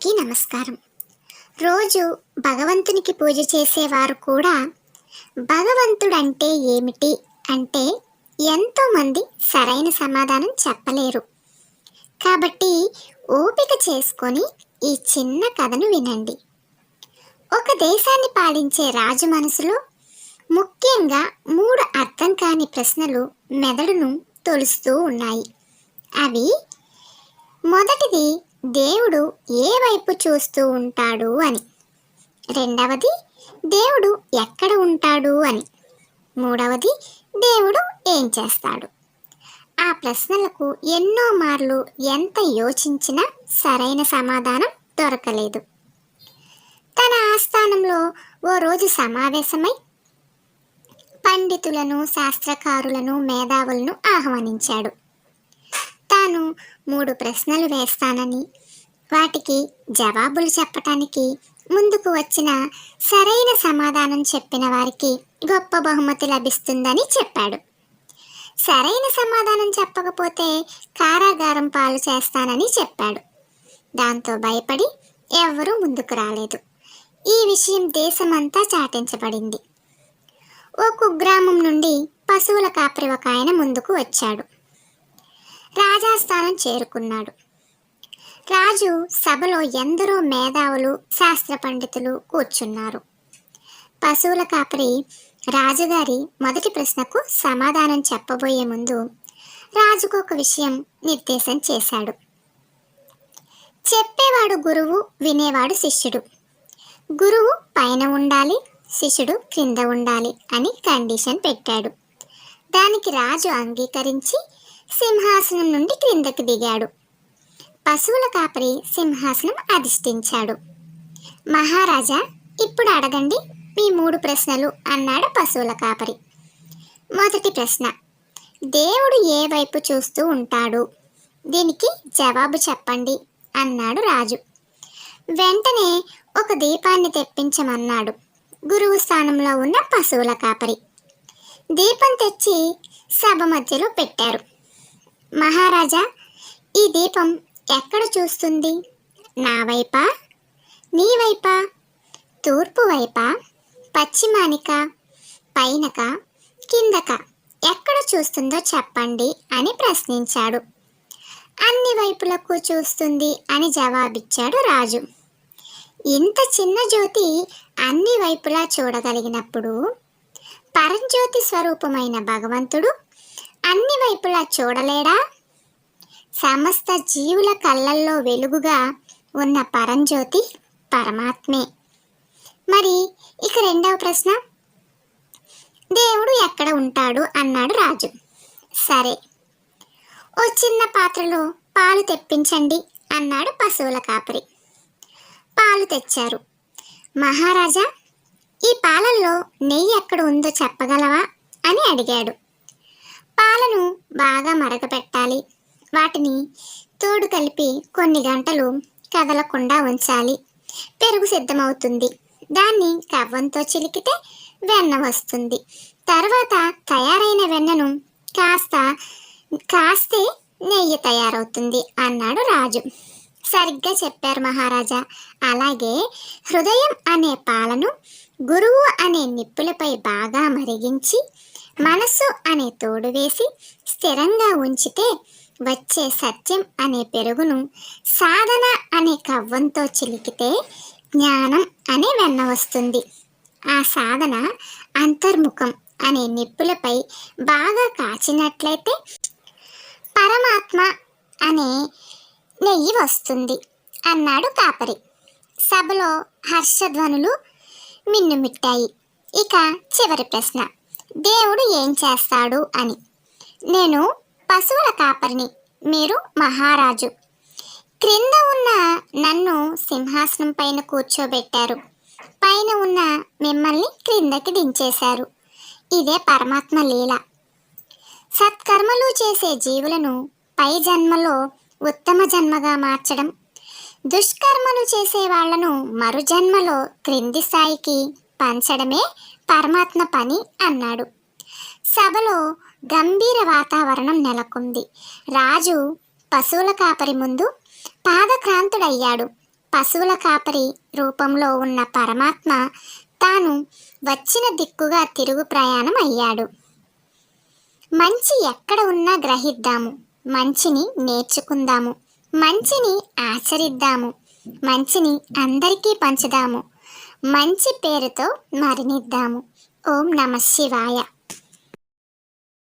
అందరికీ నమస్కారం. రోజు భగవంతునికి పూజ చేసేవారు కూడా భగవంతుడంటే ఏమిటి అంటే ఎంతోమంది సరైన సమాధానం చెప్పలేరు. కాబట్టి ఓపిక చేసుకొని ఈ చిన్న కథను వినండి. ఒక దేశాన్ని పాలించే రాజు మనసులో ముఖ్యంగా మూడు అర్థం కాని ప్రశ్నలు మెదడును తొలుస్తూ ఉన్నాయి. అవి మొదటిది దేవుడు ఏ వైపు చూస్తూ ఉంటాడు అని. రెండవది దేవుడు ఎక్కడ ఉంటాడు అని. మూడవది దేవుడు ఏం చేస్తాడు? ఆ ప్రశ్నలకు ఎన్నో మార్లు ఎంత యోచించినా సరైన సమాధానం దొరకలేదు. తన ఆస్థానంలో ఓ రోజు సమావేశమై పండితులను శాస్త్రకారులను మేధావులను ఆహ్వానించాడు. తాను మూడు ప్రశ్నలు వేస్తానని. వాటికి జవాబులు చెప్పటానికి ముందుకు వచ్చిన సరైన సమాధానం చెప్పిన వారికి గొప్ప బహుమతి లభిస్తుందని చెప్పాడు. సరైన సమాధానం చెప్పకపోతే కారాగారం పాలు చేస్తానని చెప్పాడు. దాంతో భయపడి ఎవ్వరూ ముందుకు రాలేదు. ఈ విషయం దేశమంతా చాటించబడింది. ఓ కుగ్రామం నుండి పశువుల కాపరి ఒక ఆయన ముందుకు వచ్చాడు. రాజాస్థానం చేరుకున్నాడు. రాజు సభలో ఎందరో మేధావులు శాస్త్ర పండితులు కూర్చున్నారు. పశువుల కాపరి రాజుగారి మొదటి ప్రశ్నకు సమాధానం చెప్పబోయే ముందు రాజుకు ఒక విషయం నిర్దేశం చేశాడు. చెప్పేవాడు గురువు వినేవాడు శిష్యుడు. గురువు పైన ఉండాలి శిష్యుడు క్రింద ఉండాలి అని కండిషన్ పెట్టాడు. దానికి రాజు అంగీకరించి సింహాసనం నుండి క్రిందకు దిగాడు. పశువుల కాపరి సింహాసనం అధిష్ఠించాడు. మహారాజా ఇప్పుడు అడగండి మీ మూడు ప్రశ్నలు అన్నాడు పశువుల కాపరి. మొదటి ప్రశ్న దేవుడు ఏ వైపు చూస్తూ ఉంటాడు? దీనికి జవాబు చెప్పండి అన్నాడు రాజు. వెంటనే ఒక దీపాన్ని తెప్పించమన్నాడు గురువు స్థానంలో ఉన్న పశువుల కాపరి. దీపం తెచ్చి సభ మధ్యలో పెట్టారు. మహారాజా ఈ దీపం ఎక్కడ చూస్తుంది? నా వైపా? నీ వైపా? తూర్పు వైపా? పశ్చిమానిక? పైనక? కిందక? ఎక్కడ చూస్తుందో చెప్పండి అని ప్రశ్నించాడు. అన్ని వైపులకు చూస్తుంది అని జవాబిచ్చాడు రాజు. ఇంత చిన్న జ్యోతి అన్ని వైపులా చూడగలిగినప్పుడు పరంజ్యోతి స్వరూపమైన భగవంతుడు అన్ని వైపులా చూడలేడా? సమస్త జీవుల కళ్ళల్లో వెలుగుగా ఉన్న పరంజ్యోతి పరమాత్మే. మరి ఇక రెండవ ప్రశ్న? దేవుడు ఎక్కడ ఉంటాడు? అన్నాడు రాజు. సరే. ఓ చిన్న పాత్రలో పాలు తెప్పించండి అన్నాడు పశువుల కాపరి. పాలు తెచ్చారు. మహారాజా ఈ పాలల్లో నెయ్యి ఎక్కడ ఉందో చెప్పగలవా? అని అడిగాడు. పాలను బాగా మరగపెట్టాలి. వాటిని తోడు కలిపి కొన్ని గంటలు కదలకుండా ఉంచాలి. పెరుగు సిద్ధమవుతుంది. దాన్ని కవ్వంతో చిలికితే వెన్న వస్తుంది. తర్వాత తయారైన వెన్నను కాస్త కాస్తే నెయ్యి తయారవుతుంది అన్నాడు రాజు. సరిగ్గా చెప్పారు మహారాజా. అలాగే హృదయం అనే పాలను గురువు అనే నిప్పులపై బాగా మరిగించి మనస్సు అనే తోడు వేసి స్థిరంగా ఉంచితే వచ్చే సత్యం అనే పెరుగును సాధన అనే కవ్వంతో చిలికితే జ్ఞానం అనే వెన్న వస్తుంది. ఆ సాధన అంతర్ముఖం అనే నిప్పులపై బాగా కాచినట్లయితే పరమాత్మ అనే నెయ్యి వస్తుంది అన్నాడు కాపరి. సభలో హర్షధ్వనులు మిన్నుమిట్టాయి. ఇక చివరి ప్రశ్న. దేవుడు ఏం చేస్తాడు అని. నేను పశువుల కాపరిని మీరు మహారాజు. క్రింద ఉన్న నన్ను సింహాసనం పైన కూర్చోబెట్టారు. పైన ఉన్న మిమ్మల్ని క్రిందకి దించేశారు. ఇదే పరమాత్మ లీల. సత్కర్మలు చేసే జీవులను పై జన్మలో ఉత్తమ జన్మగా మార్చడం దుష్కర్మలు చేసే వాళ్ళను మరు జన్మలో క్రింది స్థాయికి పంచడమే పరమాత్మ పని అన్నాడు. సభలో గంభీర వాతావరణం నెలకొంది. రాజు పశువుల కాపరి ముందు పాదక్రాంతుడయ్యాడు. పశువుల కాపరి రూపంలో ఉన్న పరమాత్మ తాను వచ్చిన దిక్కుగా తిరుగు ప్రయాణం అయ్యాడు. మంచి ఎక్కడ ఉన్నా గ్రహిద్దాము. మంచిని నేర్చుకుందాము. మంచిని ఆచరిద్దాము. మంచిని అందరికీ పంచుదాము. మంచి పేరుతో మరణిద్దాము. ఓం నమ శివాయ.